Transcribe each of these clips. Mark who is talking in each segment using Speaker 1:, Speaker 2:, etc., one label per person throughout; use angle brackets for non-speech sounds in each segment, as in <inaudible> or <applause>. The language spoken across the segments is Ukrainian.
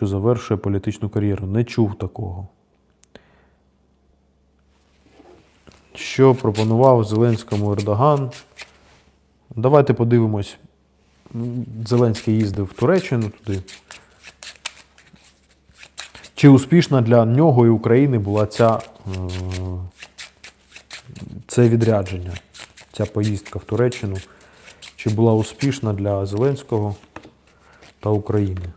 Speaker 1: що завершує політичну кар'єру. Не чув такого. Що пропонував Зеленському Ердоган? Давайте подивимось. Зеленський їздив в Туреччину туди. Чи успішна для нього і України була ця, е, це відрядження, ця поїздка в Туреччину? Чи була успішна для Зеленського та України?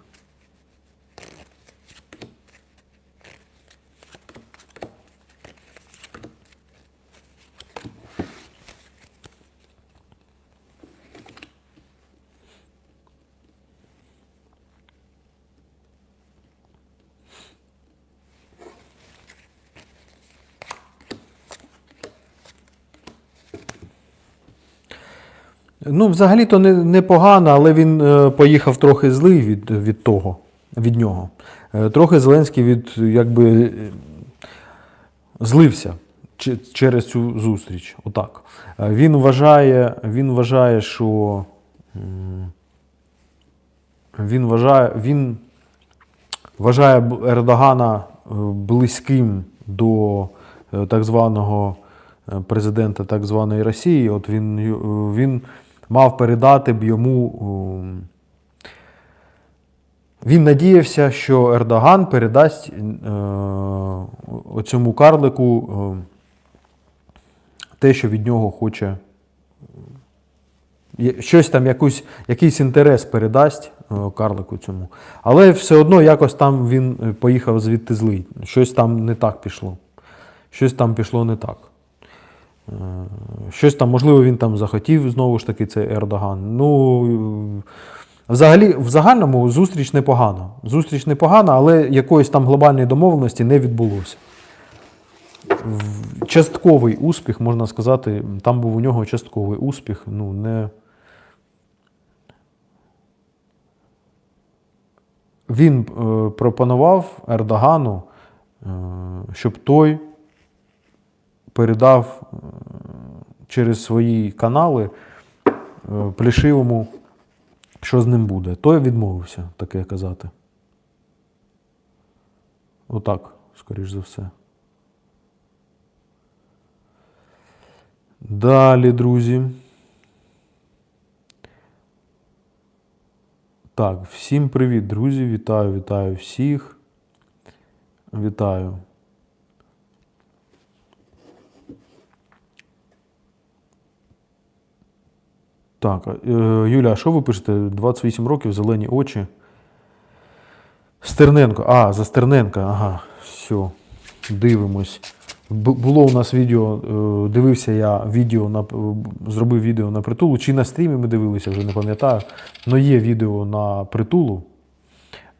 Speaker 1: Ну, взагалі-то не, непогано, але він е, поїхав трохи злий від, від того, від нього. Е, трохи Зеленський від, якби, е, злився че- через цю зустріч. Отак. Він вважає, він вважає, що він вважає, він вважає Ердогана близьким до так званого президента так званої Росії. От він, він мав передати б йому. Він надіявся, що Ердоган передасть е, оцьому карлику е, те, що від нього хоче. Щось там, якусь, якийсь інтерес передасть е, карлику цьому. Але все одно якось там він поїхав звідти злий. Щось там не так пішло. Щось там пішло не так. Е, Щось там, можливо, він там захотів знову ж таки цей Ердоган. Ну, взагалі, в загальному зустріч непогана. Зустріч непогана, але якоїсь там глобальної домовленості не відбулося. Частковий успіх, можна сказати, там був у нього частковий успіх. Ну, не... Він е, пропонував Ердогану, е, щоб той передав е, через свої канали е, Плішивому, що з ним буде. Той відмовився таке казати. Отак, скоріш за все. Далі, друзі. Так, всім привіт, друзі. Вітаю, вітаю всіх. Вітаю. Так, е, Юля, а що ви пишете? 28 років, зелені очі. Стерненко. А, за Стерненка, ага, все. Дивимось. Було у нас відео, е, дивився я відео на зробив відео на притулу. Чи на стрімі ми дивилися, вже не пам'ятаю. Але є відео на притулу.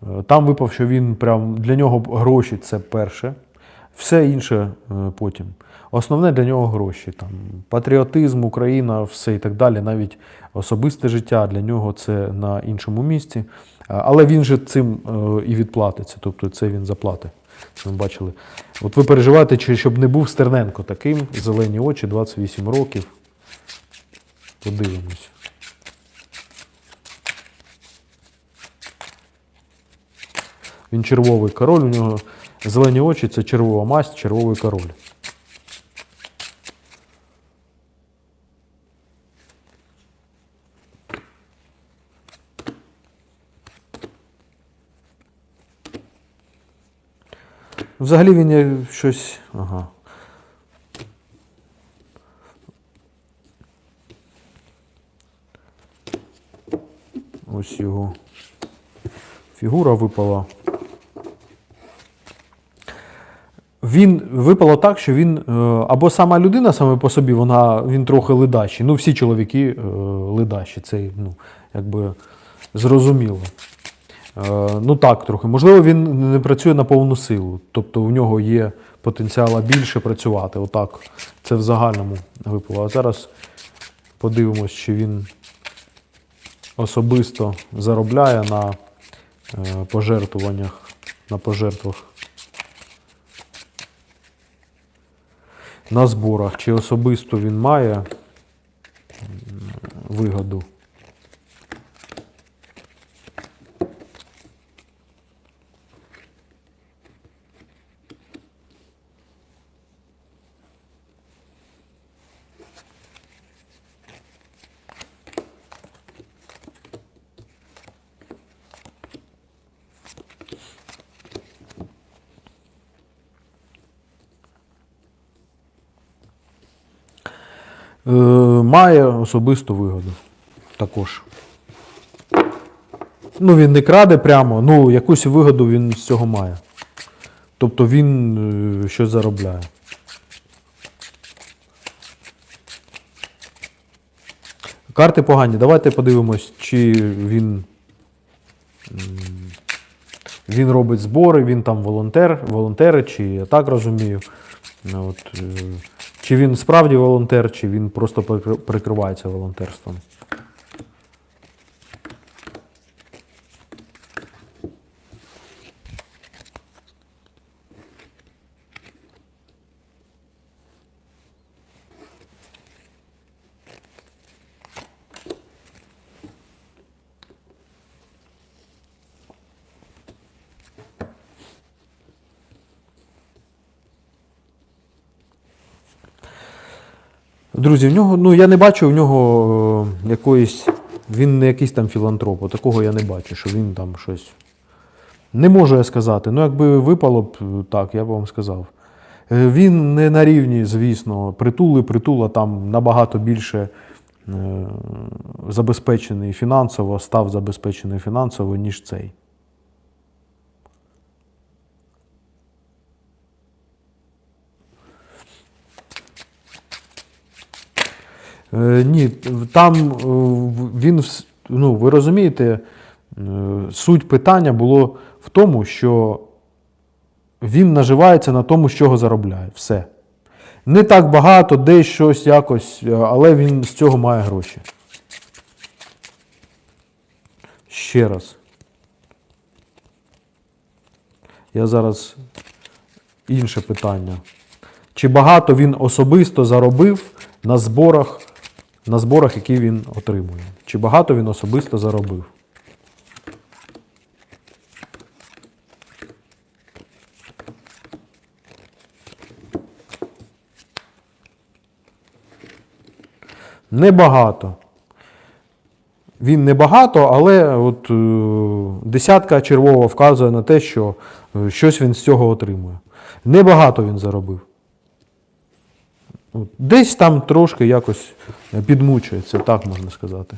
Speaker 1: Е, Там випав, що він прям для нього гроші це перше. Все інше е, потім. Основне для нього гроші. Там, патріотизм, Україна, все і так далі. Навіть особисте життя для нього це на іншому місці. Але він же цим е, і відплатиться, тобто це він заплатить. Ми бачили. От ви переживаєте, щоб не був Стерненко таким, зелені очі, 28 років. Подивимось. Він червовий король, у нього зелені очі це червова масть, червовий король. Взагалі він щось. Ага. Ось його фігура випала. Він випало так, що він е, або сама людина саме по собі, вона, він трохи ледачий. Ну, всі чоловіки е, ледачі, це ну, якби зрозуміло. Е, ну так, трохи. Можливо, він не працює на повну силу. Тобто в нього є потенціал більше працювати. Отак. Це в загальному випало. А зараз подивимось, чи він особисто заробляє на е, пожертвуваннях, на пожертвах. На зборах, чи особисто він має вигоду. Має особисту вигоду також. Ну, він не краде прямо, ну, якусь вигоду він з цього має. Тобто він е, щось заробляє. Карти погані. Давайте подивимось, чи він. Він робить збори, він там волонтер, волонтери, чи я так розумію. Ну, От, е, чи він справді волонтер, чи він просто прикри- прикривається волонтерством. Друзі, в нього, ну я не бачу в нього е, якоїсь. Він не якийсь там філантроп, такого я не бачу, що він там щось. Не можу я сказати. Ну, якби випало б е, так, я б вам сказав. Е, Він не на рівні, звісно, притули, притула там набагато більше забезпечений фінансово, став забезпечений фінансово, ніж цей. Е, Ні, там е, він, ну, ви розумієте, е, суть питання було в тому, що він наживається на тому, з чого заробляє. Все. Не так багато, десь щось якось, але він з цього має гроші. Ще раз. Я зараз інше питання. Чи багато він особисто заробив на зборах, на зборах, які він отримує? Чи багато він особисто заробив? Небагато. Він небагато, але от, е, десятка червова вказує на те, що е, щось він з цього отримує. Небагато він заробив. Десь там трошки якось підмучується, так можна сказати.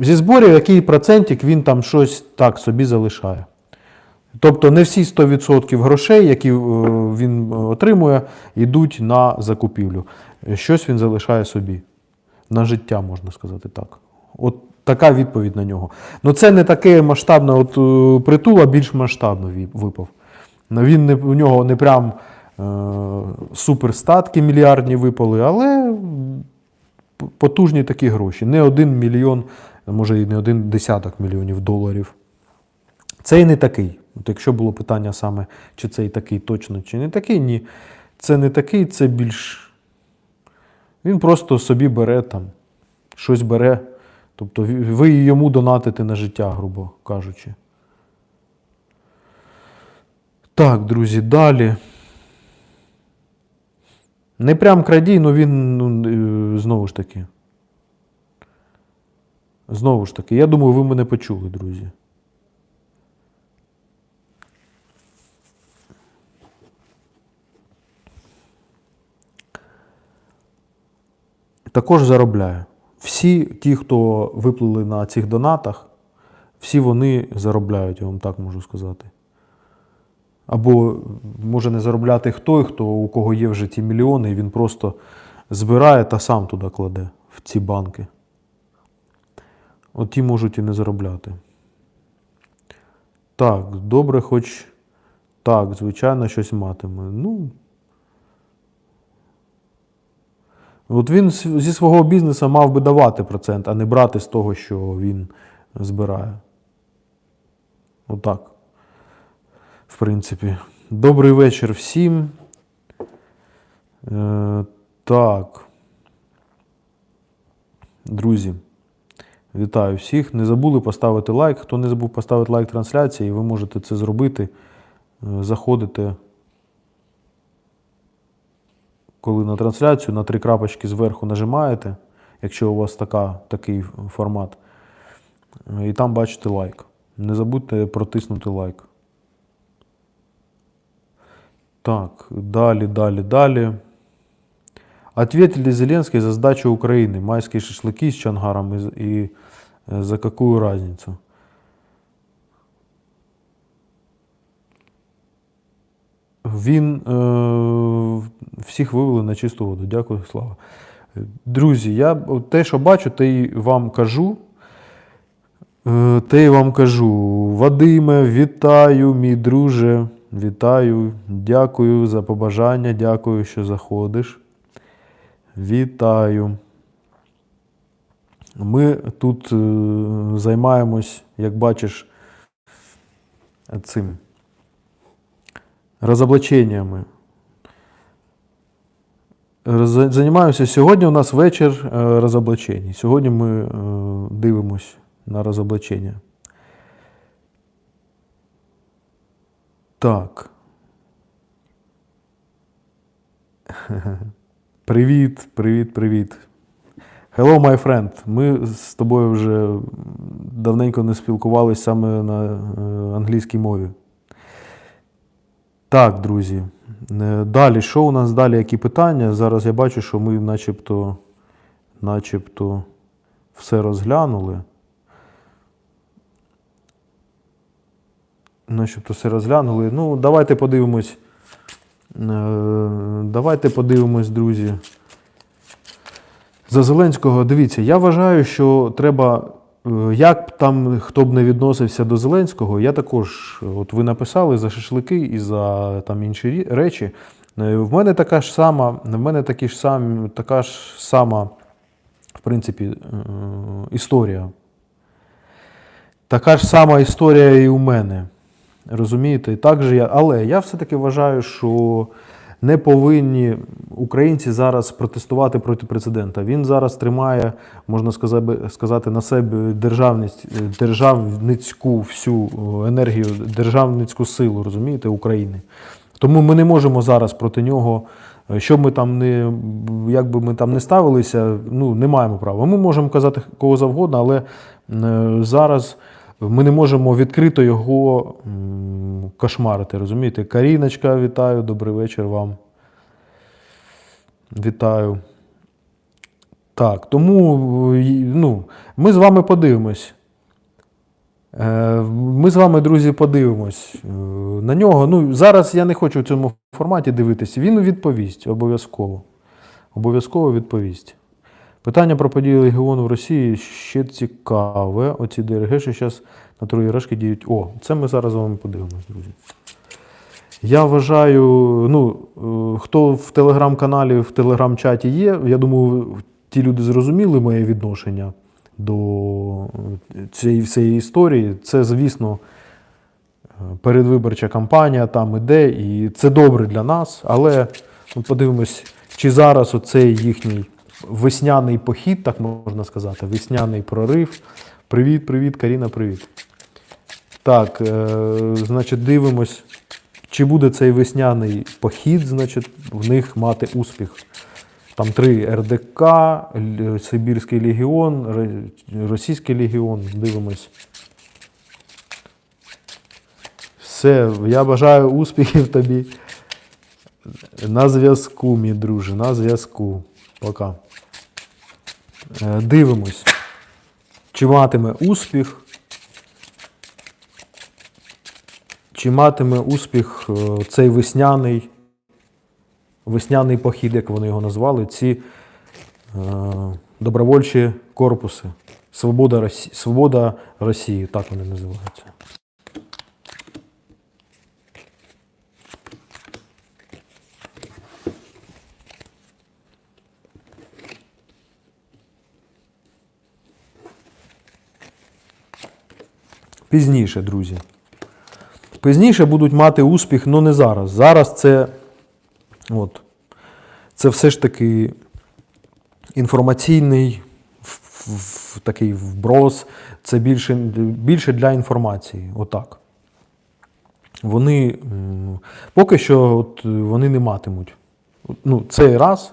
Speaker 1: Зі зборів який процентик він там щось так собі залишає. Тобто не всі 100% грошей, які е, він е, отримує, йдуть на закупівлю. Щось він залишає собі. На життя, можна сказати так. От така відповідь на нього. Ну це не таке масштабне, от е, притула більш масштабно випав. Ну, Він не, у нього не прям е, суперстатки мільярдні випали, але потужні такі гроші. Не один мільйон, може і не один десяток мільйонів доларів. Цей не такий. От якщо було питання саме, чи цей такий точно, чи не такий, ні. Це не такий, це більш. Він просто собі бере там, щось бере. Тобто ви йому донатите на життя, грубо кажучи. Так, друзі, далі. Не прям крадій, але він ну, е, знову ж таки. Знову ж таки, я думаю, ви мене почули, друзі. також заробляє. Всі ті, хто виплили на цих донатах, всі вони заробляють, я вам так можу сказати. Або може не заробляти хто, хто у кого є вже ті мільйони, і він просто збирає та сам туди кладе, в ці банки. От ті можуть і не заробляти. Так, добре, хоч так, звичайно, щось матиме. Ну, От він зі свого бізнесу мав би давати процент, а не брати з того, що він збирає. Отак. В принципі. Добрий вечір всім. Е, так. Друзі, вітаю всіх. Не забули поставити лайк. Хто не забув поставити лайк трансляції, ви можете це зробити. Е, Заходите коли на трансляцію на три крапочки зверху нажимаєте, якщо у вас така, такий формат, і там бачите лайк. Не забудьте протиснути лайк. Так, далі, далі, далі. Ответили ли Зеленский за сдачу Украины? Майские шашлыки с Чангаром и, и э, за какую разницу? Він е, всіх вивели на чисту воду. Дякую, Слава. Друзі, я те, що бачу, те й вам кажу. Е, Те й вам кажу. Вадиме, вітаю, мій друже. Вітаю. Дякую за побажання. Дякую, що заходиш. Вітаю. Ми тут е, займаємось, як бачиш, цим розоблаченнями. Роз- Займаємося сьогодні. У нас вечір е, розоблачень. Сьогодні ми е, дивимось на розоблачення. Так. <laughs> Привіт, привіт, привіт. Hello, my friend. Ми з тобою вже давненько не спілкувалися саме на е, англійській мові. Так, друзі. Е, Далі, що у нас далі? Які питання? Зараз я бачу, що ми начебто, начебто все розглянули. Начебто все розглянули. Ну, давайте подивимось. Е, Давайте подивимось, друзі. За Зеленського, дивіться, я вважаю, що треба, як там хто б не відносився до Зеленського, я також, от ви написали за шашлики і за там інші речі. Е, В мене така ж сама, в мене такі ж самі, така ж сама, в принципі, е, історія. Така ж сама історія і у мене. Розумієте? Так же я, але я все-таки вважаю, що не повинні українці зараз протестувати проти президента. Він зараз тримає, можна сказати, на себе державність, е, державницьку всю е, енергію, державницьку силу, розумієте, України. Тому ми не можемо зараз проти нього, е, що ми там не як би ми там не ставилися, ну не маємо права. Ми можемо казати кого завгодно, але зараз ми не можемо відкрито його кошмарити. Розумієте? Каріночка, вітаю, добрий вечір вам. Вітаю. Так, тому е, ну, ми з вами подивимось. Е, Ми з вами, друзі, подивимось е, на нього. Ну, зараз я не хочу в цьому форматі дивитися. Він відповість обов'язково. Обов'язково відповість. Питання про події Легіону в Росії ще цікаве. Оці ДРГ, що зараз на троєрашки діють. О, це ми зараз з вами подивимось, друзі. Я вважаю, ну, е, хто в телеграм-каналі, в телеграм-чаті є, я думаю, ті люди зрозуміли моє відношення до е, цієї всієї історії. Це, звісно, е, передвиборча кампанія там іде, і це добре для нас. Але ну, подивимось, чи зараз оцей їхній весняний похід, так можна сказати, весняний прорив. Привіт, привіт, Каріна, привіт. Так, е, значить, дивимось, чи буде цей весняний похід, значить, в них мати успіх. Там три РДК, Сибірський легіон, Російський легіон. Дивимось. Все, я бажаю успіхів тобі. На зв'язку, мій друже, на зв'язку. Пока. Е, Дивимось, чи матиме успіх. Чи матиме успіх е, цей весняний, весняний похід, як вони його назвали, ці е, добровольчі корпуси. Свобода, Росі... Свобода Росії, так вони називаються. Пізніше, друзі. Пізніше будуть мати успіх, але не зараз. Зараз це, от, це все ж таки інформаційний в- такий вброс, це більше, більше для інформації. Отак. Вони поки що от, вони не матимуть. Ну, цей раз.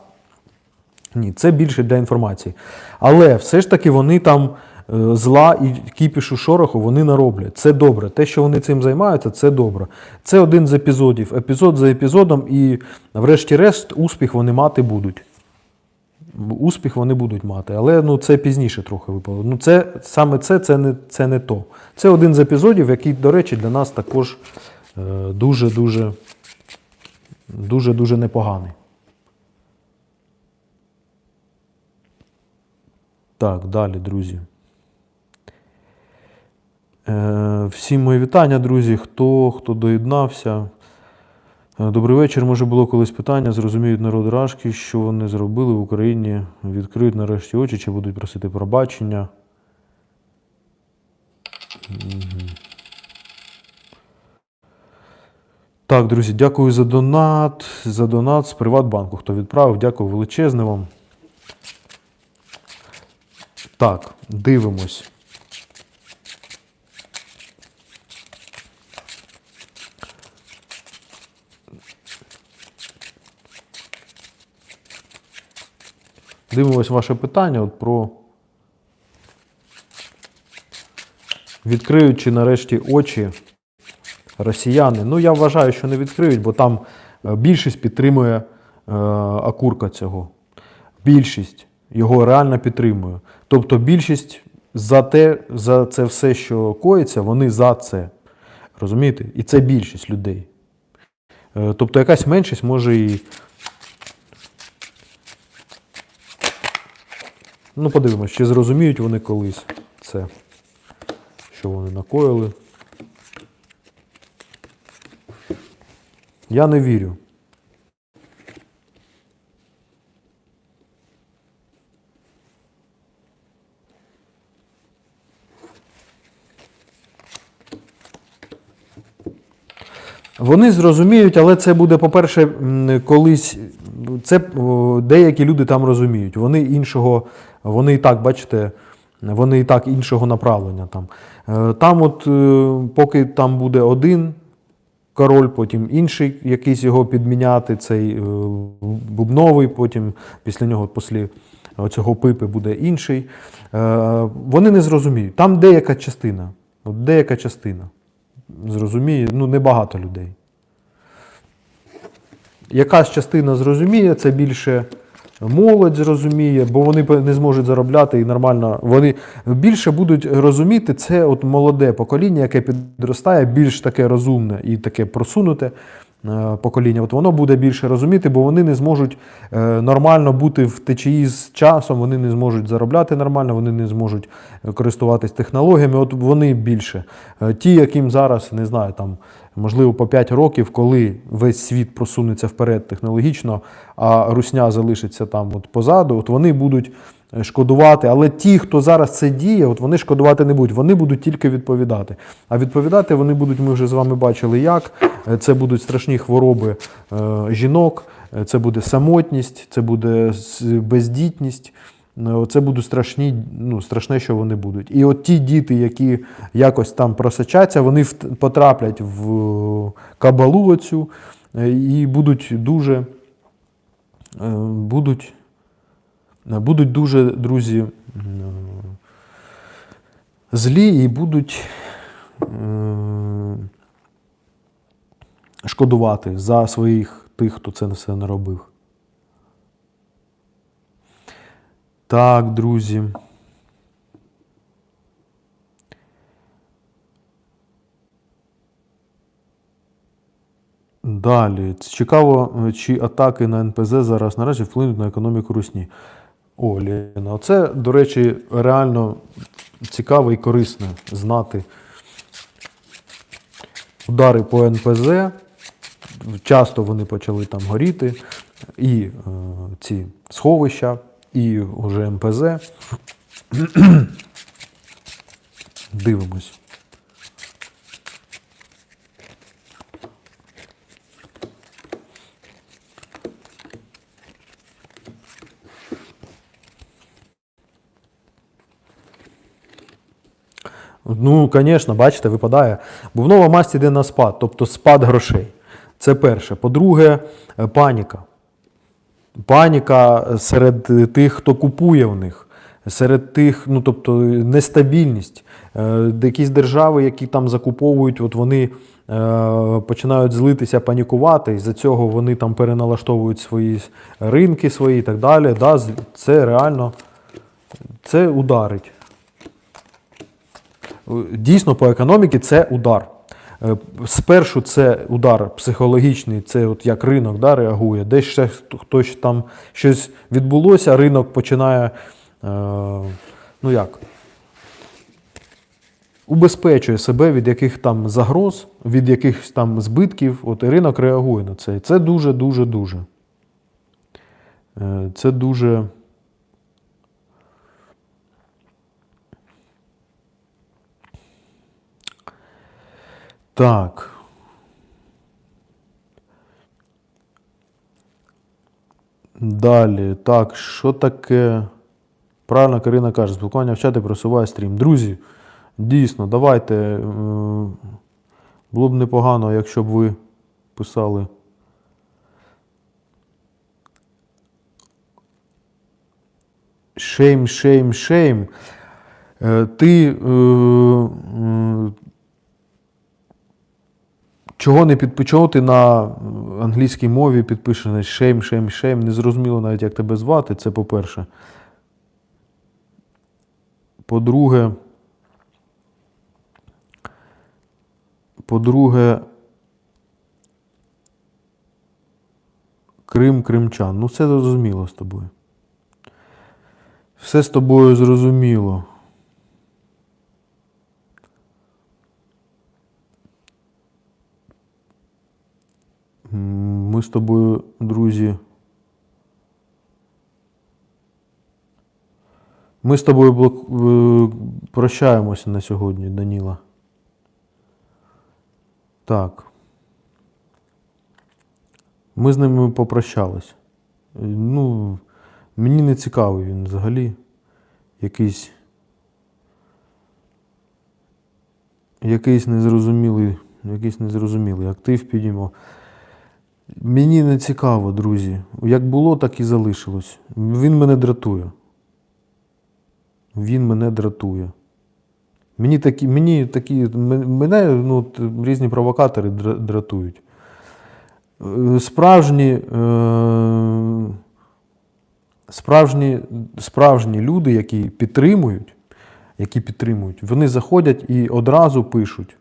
Speaker 1: Ні, це більше для інформації. Але все ж таки вони там зла і кіпішу шороху вони нароблять. Це добре. Те, що вони цим займаються, це добре. Це один з епізодів, епізод за епізодом, і врешті-решт успіх вони мати будуть. Успіх вони будуть мати, але ну, це пізніше трохи випало. Ну, це, саме це, це не, це не то. Це один з епізодів, який, до речі, для нас також е, дуже-дуже дуже-дуже непоганий. Так, далі, друзі. Е, всім мої вітання, друзі. Хто, хто доєднався. Е, Добрий вечір. Може було колись питання. Зрозуміють народ Рашки, що вони зробили в Україні. Відкриють нарешті очі чи будуть просити пробачення. Так, друзі, дякую за донат. За донат з Приватбанку. Хто відправив, дякую величезне вам. Так, дивимось. Дивимось ваше питання от про відкриють чи нарешті очі росіяни. Ну, я вважаю, що не відкриють, бо там е, більшість підтримує е, Акурка цього. Більшість його реально підтримує. Тобто більшість за те, за це все, що коїться, вони за це. Розумієте? І це більшість людей. Е, Тобто якась меншість може і. Ну, подивимось, чи зрозуміють вони колись це, що вони накоїли. Я не вірю. Вони зрозуміють, але це буде, по-перше, колись. Це деякі люди там розуміють. Вони іншого, вони і так, бачите, вони і так іншого направлення там. Е, Там, от, е, поки там буде один король, потім інший якийсь його підміняти, цей е, бубновий, потім після нього, після цього пипи буде інший. Вони не зрозуміють. Там деяка частина. От деяка частина зрозуміє, ну небагато людей. Якась частина зрозуміє, це більше молодь зрозуміє, бо вони не зможуть заробляти і нормально. Вони більше будуть розуміти це от молоде покоління, яке підростає, більш таке розумне і таке просунуте е, покоління. От воно буде більше розуміти, бо вони не зможуть е, нормально бути в течії з часом, вони не зможуть заробляти нормально, вони не зможуть користуватись технологіями. От вони більше. Е, Ті, яким зараз, не знаю, там. Можливо, по 5 років, коли весь світ просунеться вперед технологічно, а русня залишиться там от позаду, от вони будуть е, шкодувати. Але ті, хто зараз це діє, от вони шкодувати не будуть, вони будуть тільки відповідати. А відповідати вони будуть, ми вже з вами бачили, як. Е, Це будуть страшні хвороби е, жінок, це буде самотність, це буде бездітність. Е, Це будуть страшні, ну, страшне, що вони будуть. І от ті діти, які якось там просочаться, вони потраплять в кабалу оцю е, і будуть дуже, е, будуть, е, будуть дуже, друзі, злі і будуть е, шкодувати за своїх тих, хто це все не робив. Так, друзі. Далі. Цікаво, чи атаки на НПЗ зараз наразі вплинуть на економіку Русні. О, оце, до речі, реально цікаво і корисно знати удари по НПЗ. Часто вони почали там горіти, і е, ці сховища, і вже МПЗ. <clears throat> Дивимось. Ну, звісно, бачите, випадає. Бувнова масть йде на спад, тобто спад грошей. Це перше. По-друге, е, паніка. Паніка серед тих, хто купує в них. серед тих, ну тобто нестабільність. Е, Якісь держави, які там закуповують, от вони е, починають злитися, панікувати, і за цього вони там переналаштовують свої ринки свої і так далі. Да, це реально це ударить. Е, Дійсно, по економіці це удар. Е, Спершу це удар психологічний, це от як ринок да, реагує. Десь ще хтось там щось відбулося, ринок починає, е, ну як, убезпечує себе від яких там загроз, від якихось там збитків. От і ринок реагує на це. І Це дуже, дуже, дуже. Е, Це дуже. Так. Далі. Так, що таке? Правильно Карина каже, спілкування в чаті просуває стрім. Друзі, дійсно, давайте. е, Було б непогано, якщо б ви писали. Шейм, шейм, шейм. Е, Ти. Чого не підпи- чого ти на англійській мові підпишений шейм, шейм, шейм. Не зрозуміло навіть, як тебе звати, це по-перше. По-друге, по-друге, Крим, кримчан. Ну, все зрозуміло з тобою. Все з тобою зрозуміло. Ми з тобою, друзі. Ми з тобою блок... е, прощаємося на сьогодні, Даніла. Так. Ми з ними попрощались. Е, Ну, мені не цікавий він взагалі. Якийсь. Якийсь незрозумілий, якийсь незрозумілий актив підіймо. Мені не цікаво, друзі. Як було, так і залишилось. Він мене дратує. Він мене дратує. Мені такі, мені такі, мене ну, різні провокатори дратують. Е, Справжні, е, справжні, справжні люди, які підтримують, які підтримують, вони заходять і одразу пишуть.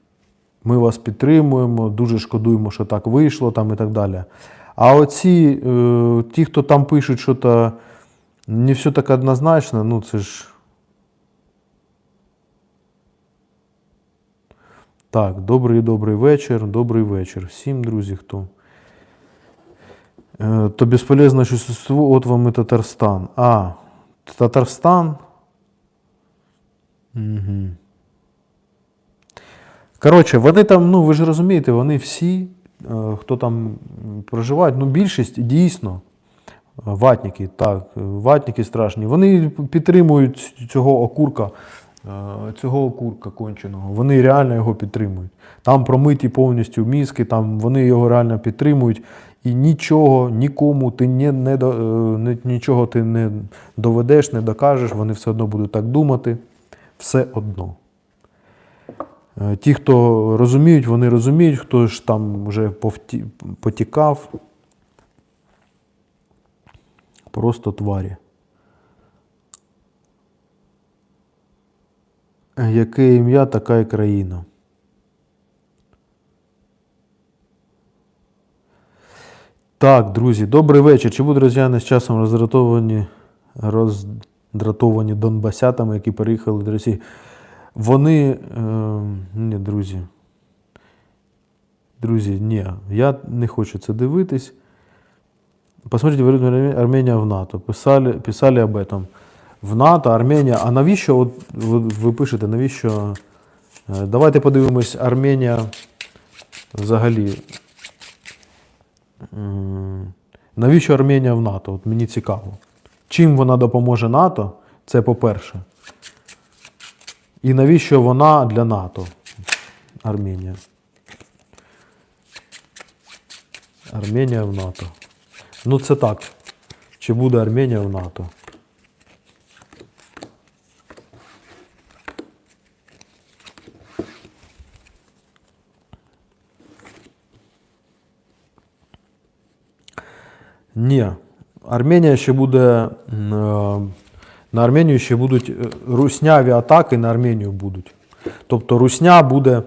Speaker 1: Ми вас підтримуємо, дуже шкодуємо, що так вийшло там і так далі. А оці, е, ті, хто там пишуть, що то не все так однозначно, ну це ж. Так, добрий добрий вечір, добрий вечір. Всім, друзі, хто. Е, то безполезное существо, от вам і Татарстан. А, Татарстан. Угу. Коротше, вони там, ну ви ж розумієте, вони всі, е, хто там проживають, ну більшість дійсно е, ватники, так, е, ватники страшні. Вони підтримують цього окурка, цього окурка конченого. Вони реально його підтримують. Там промиті повністю мізки, там вони його реально підтримують. І нічого, нікому ти не, не, не, нічого ти не доведеш, не докажеш, вони все одно будуть так думати. Все одно. Е, Ті, хто розуміють, вони розуміють, хто ж там вже потікав. Просто тварі. Яке ім'я, така і країна. Так, друзі, добрий вечір. Чи будуть росіяни з часом роздратовані, роздратовані донбасятами, які переїхали до Росії? Вони. Е, ні, друзі. Друзі, ні, я не хочу це дивитись. Посмотрите, Арме- Армения в НАТО. Писали, писали об этом. В НАТО, Арменія. А навіщо, от ви, пишете, навіщо? е, Давайте подивимось, Арменія взагалі. Навіщо Арменія в НАТО? От мені цікаво. Чим вона допоможе НАТО? Це по-перше. І навіщо вона для НАТО? Арменія. Арменія в НАТО. Ну це так. Чи буде Арменія в НАТО? Ні. Арменія ще буде. Е на Арменію ще будуть е, русняві атаки на Арменію будуть. Тобто русня буде.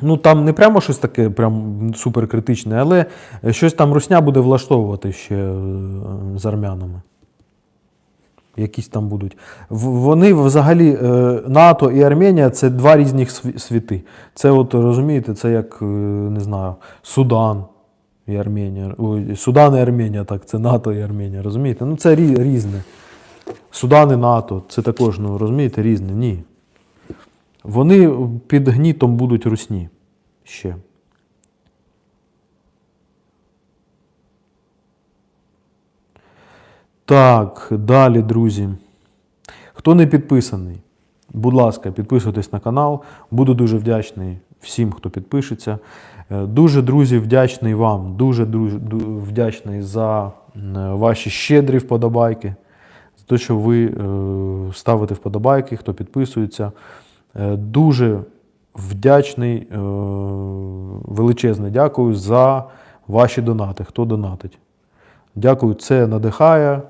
Speaker 1: Ну там не прямо щось таке, прям суперкритичне, але щось там русня буде влаштовувати ще е, з армянами. Якісь там будуть. Вони взагалі е, НАТО і Арменія це два різних світи. Це, от розумієте, це як не знаю, Судан і Арменія. Судан і Арменія, так, це НАТО і Арменія. Розумієте? Ну це різне. Судан і НАТО, це також, ну розумієте, різне. Ні. Вони під гнітом будуть русні ще. Так, далі, друзі. Хто не підписаний, будь ласка, підписуйтесь на канал. Буду дуже вдячний всім, хто підпишеться. Е, Дуже, друзі, вдячний вам. Дуже, дуже вдячний за ваші щедрі вподобайки. Те, що ви е, ставите вподобайки, хто підписується. Е, Дуже вдячний, е, величезне дякую за ваші донати. Хто донатить? Дякую, це надихає,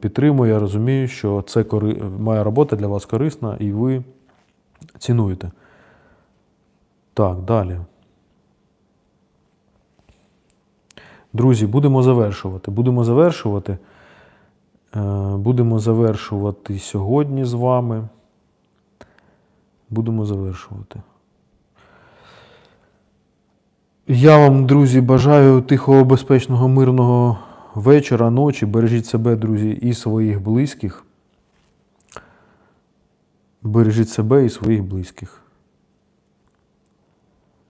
Speaker 1: підтримує. Я розумію, що це кори... моя робота для вас корисна і ви цінуєте. Так, далі. Друзі, будемо завершувати. Будемо завершувати. Е, Будемо завершувати сьогодні з вами. Будемо завершувати. Я вам, друзі, бажаю тихого, безпечного, мирного вечора, ночі. Бережіть себе, друзі, і своїх близьких. Бережіть себе і своїх близьких.